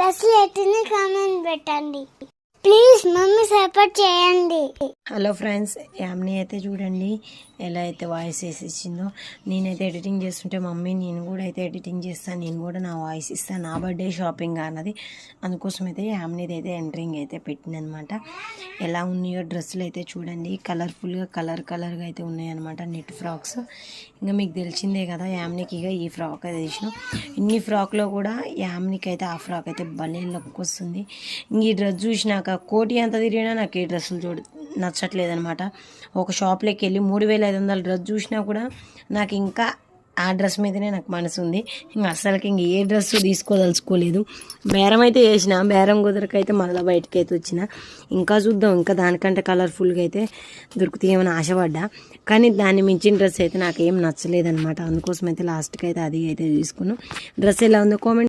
డ్రెస్సులు కామెంట్ పెట్టండి. Please mummy support చేయండి. హలో ఫ్రెండ్స్ యామ్ని అయితే చూడండి ఎలా అయితే వాయిస్ వేసి ఇచ్చిందో నేనైతే ఎడిటింగ్ చేస్తుంటే మమ్మీ నేను కూడా అయితే ఎడిటింగ్ చేస్తాను నేను కూడా నా వాయిస్ ఇస్తాను నా బర్త్డే షాపింగ్ అన్నది. అందుకోసం అయితే యామ్నీది అయితే ఎంటరింగ్ అయితే పెట్టిందనమాట. ఎలా ఉన్నాయో డ్రెస్సులు అయితే చూడండి. కలర్ఫుల్గా కలర్ కలర్గా అయితే ఉన్నాయన్నమాట నెట్ ఫ్రాక్స్. ఇంకా మీకు తెలిసిందే కదా యామ్నికి ఇక ఈ ఫ్రాక్ అయితే తీసినాం. ఇన్ని ఫ్రాక్లో కూడా యామ్నికి అయితే ఆ ఫ్రాక్ అయితే భలే లుక్ వస్తుంది. ఇంక ఈ డ్రెస్ చూసినాక కోటి ఎంత తిరిగినా నాకు ఏ డ్రెస్సులు చూడ నచ్చట్లేదు అనమాట ఒక షాప్లోకి వెళ్ళి మూడు వేల ఐదు వందల డ్రెస్ చూసినా కూడా నాకు ఇంకా ఆ డ్రెస్ మీదనే నాకు మనసు ఉంది. ఇంకా అస్సలకి ఇంక ఏ డ్రెస్ తీసుకోదలుచుకోలేదు. బేరం అయితే చేసిన బేరం కుదరకైతే మళ్ళీ బయటకి అయితే వచ్చిన. ఇంకా చూద్దాం ఇంకా దానికంటే కలర్ఫుల్గా అయితే దొరుకుతాయేమని ఆశపడ్డా. కానీ దాన్ని మించిన డ్రెస్ అయితే నాకు ఏం నచ్చలేదన్నమాట. అందుకోసం అయితే లాస్ట్కి అయితే అది అయితే తీసుకున్నాం. డ్రెస్ ఎలా ఉందో కామెంట్